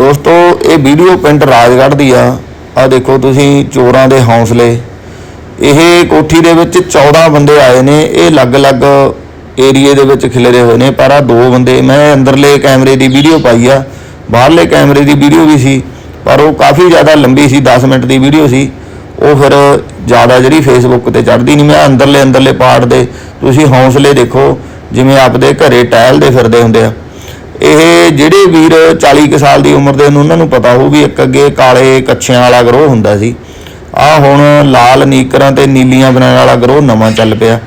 ਦੋਸਤੋ, ਇਹ ਵੀਡੀਓ ਪਿੰਡ ਰਾਜਗੜ੍ਹ ਦੀ ਆ। ਆ ਦੇਖੋ ਤੁਸੀਂ ਚੋਰਾਂ ਦੇ ਹੌਸਲੇ। ਇਹ ਕੋਠੀ ਦੇ ਵਿੱਚ 14 ਬੰਦੇ ਆਏ ਨੇ। ਇਹ ਅਲੱਗ-ਅਲੱਗ ਏਰੀਏ ਦੇ ਵਿੱਚ ਖਿਲਰੇ ਹੋਏ ਨੇ, ਪਰ ਆ ਦੋ ਬੰਦੇ, ਮੈਂ ਅੰਦਰਲੇ ਕੈਮਰੇ ਦੀ ਵੀਡੀਓ ਪਾਈ ਆ। ਬਾਹਰਲੇ ਕੈਮਰੇ ਦੀ ਵੀਡੀਓ ਵੀ ਸੀ, ਪਰ ਉਹ ਕਾਫੀ ਜ਼ਿਆਦਾ ਲੰਬੀ ਸੀ 10 ਮਿੰਟ ਦੀ ਵੀਡੀਓ ਸੀ। ਉਹ ਫਿਰ ਜ਼ਿਆਦਾ ਜਿਹੜੀ ਫੇਸਬੁੱਕ ਤੇ ਚੜਦੀ ਨਹੀਂ, ਮੈਂ ਅੰਦਰਲੇ ਅੰਦਰਲੇ ਪਾਰਟ ਦੇ। ਤੁਸੀਂ ਹੌਸਲੇ ਦੇਖੋ, ਜਿਵੇਂ ਆਪਦੇ ਘਰੇ ਟਹਿਲਦੇ ਫਿਰਦੇ ਹੁੰਦੇ ਆ। ਇਹ ਜਿਹੜੇ ਵੀਰ 40 ਕੁ ਸਾਲ ਦੀ ਉਮਰ ਦੇ ਨੇ ਉਹਨਾਂ ਨੂੰ ਪਤਾ ਹੋਊ ਵੀ ਇੱਕ ਅੱਗੇ ਕਾਲੇ ਕੱਛਿਆਂ ਵਾਲਾ ਗਰੋਹ ਹੁੰਦਾ ਸੀ। ਆ ਹੁਣ ਲਾਲ ਨੀਕਰਾਂ ਤੇ ਨੀਲੀਆਂ ਬਣਾਉਣ ਵਾਲਾ ਗਰੋਹ ਨਵਾਂ ਚੱਲ ਪਿਆ।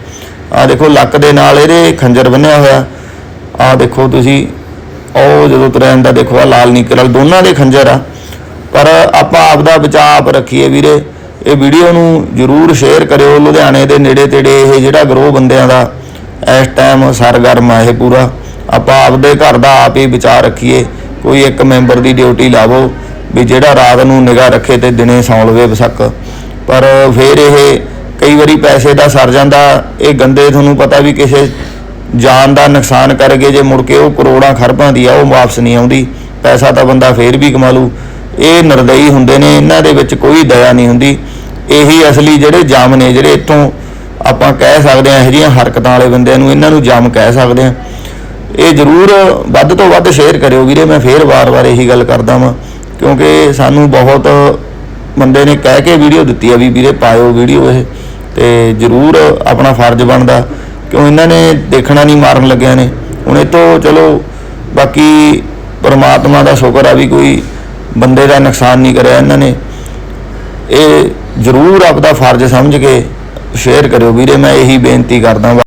ਆ ਦੇਖੋ, ਲੱਕ ਦੇ ਨਾਲ ਇਹਦੇ ਖੰਜਰ ਬੰਨਿਆ ਹੋਇਆ। ਆ ਦੇਖੋ ਤੁਸੀਂ, ਉਹ ਜਦੋਂ ਤੁਰਿਆ ਜਾਂਦਾ ਦੇਖੋ, ਆ ਲਾਲ ਨੀਕਰ ਵਾਲੇ, ਦੋਨਾਂ ਦੇ ਖੰਜਰ ਆ। ਪਰ ਆਪਾਂ ਆਪਦਾ ਬਚਾਅ ਆਪ ਰੱਖੀਏ ਵੀਰੇ। ਇਹ ਵੀਡੀਓ ਨੂੰ ਜਰੂਰ ਸ਼ੇਅਰ ਕਰਿਓ। ਲੁਧਿਆਣੇ ਦੇ ਨੇੜੇ ਤੇੜੇ ਇਹ ਜਿਹੜਾ ਗਰੋਹ ਬੰਦਿਆਂ ਦਾ, ਇਸ ਟਾਈਮ ਸਰਗਰਮ ਆ ਇਹ ਪੂਰਾ। ਆਪਾਂ ਆਪਦੇ ਘਰ ਦਾ ਆਪ ਹੀ ਬਚਾਅ ਰੱਖੀਏ, ਕੋਈ ਇੱਕ ਮੈਂਬਰ ਦੀ ਡਿਊਟੀ ਲਾਵੋ ਵੀ ਜਿਹੜਾ ਰਾਤ ਨੂੰ ਨਿਗਾਹ ਰੱਖੇ ਤੇ ਦਿਨੇ ਸੌਂ ਲਵੇ ਬਸਕ। ਪਰ ਫਿਰ ਇਹ ਕਈ ਵਾਰੀ ਪੈਸੇ ਦਾ ਸਰ ਜਾਂਦਾ, ਇਹ ਗੰਦੇ ਤੁਹਾਨੂੰ ਪਤਾ ਵੀ ਕਿਸੇ ਜਾਨ ਦਾ ਨੁਕਸਾਨ ਕਰ ਜੇ ਮੁੜ ਕੇ ਉਹ ਕਰੋੜਾਂ ਖਰਬਾਂ ਦੀ ਆ, ਉਹ ਵਾਪਸ ਨਹੀਂ ਆਉਂਦੀ, ਪੈਸਾ ਤਾਂ ਬੰਦਾ ਫੇਰ ਵੀ ਕਮਾ ਲੂ। ਇਹ ਨਰਦਈ ਹੁੰਦੇ ਨੇ, ਇਹਨਾਂ ਦੇ ਵਿੱਚ ਕੋਈ ਦਇਆ ਨਹੀਂ ਹੁੰਦੀ। ਇਹੀ ਅਸਲੀ ਜਿਹੜੇ ਜਾਮ ਨੇ, ਜਿਹੜੇ ਇੱਥੋਂ ਆਪਾਂ ਕਹਿ ਸਕਦੇ ਹਾਂ, ਇਹੋ ਜਿਹੀਆਂ ਹਰਕਤਾਂ ਵਾਲੇ ਬੰਦਿਆਂ ਨੂੰ, ਇਹਨਾਂ ਨੂੰ ਜਾਮ ਕਹਿ ਸਕਦੇ ਹਾਂ। ਇਹ ਜ਼ਰੂਰ ਵੱਧ ਤੋਂ ਵੱਧ ਸ਼ੇਅਰ ਕਰਿਓ ਵੀਰੇ, ਮੈਂ ਫੇਰ ਵਾਰ-ਵਾਰ ਇਹੀ ਗੱਲ ਕਰਦਾ ਵਾਂ, ਕਿਉਂਕਿ ਸਾਨੂੰ ਬਹੁਤ ਬੰਦੇ ਨੇ ਕਹਿ ਕੇ ਵੀਡੀਓ ਦਿੱਤੀ ਆ ਵੀ ਵੀਰੇ ਪਾਇਓ ਵੀਡੀਓ ਇਹ, ਤੇ ਜ਼ਰੂਰ ਆਪਣਾ ਫਰਜ਼ ਬਣਦਾ, ਕਿਉਂ ਇਹਨਾਂ ਨੇ ਦੇਖਣਾ ਨਹੀਂ ਮਾਰਨ ਲੱਗਿਆ ਨੇ। ਹੁਣ ਇਹ ਤੋਂ ਚਲੋ, ਬਾਕੀ ਪਰਮਾਤਮਾ ਦਾ ਸ਼ੁਕਰ ਆ ਵੀ ਕੋਈ ਬੰਦੇ ਦਾ ਨੁਕਸਾਨ ਨਹੀਂ ਕਰਿਆ ਇਹਨਾਂ ਨੇ। ਇਹ ਜ਼ਰੂਰ ਆਪਦਾ ਫਰਜ਼ ਸਮਝ ਕੇ ਸ਼ੇਅਰ ਕਰਿਓ ਵੀਰੇ, ਮੈਂ ਇਹੀ ਬੇਨਤੀ ਕਰਦਾ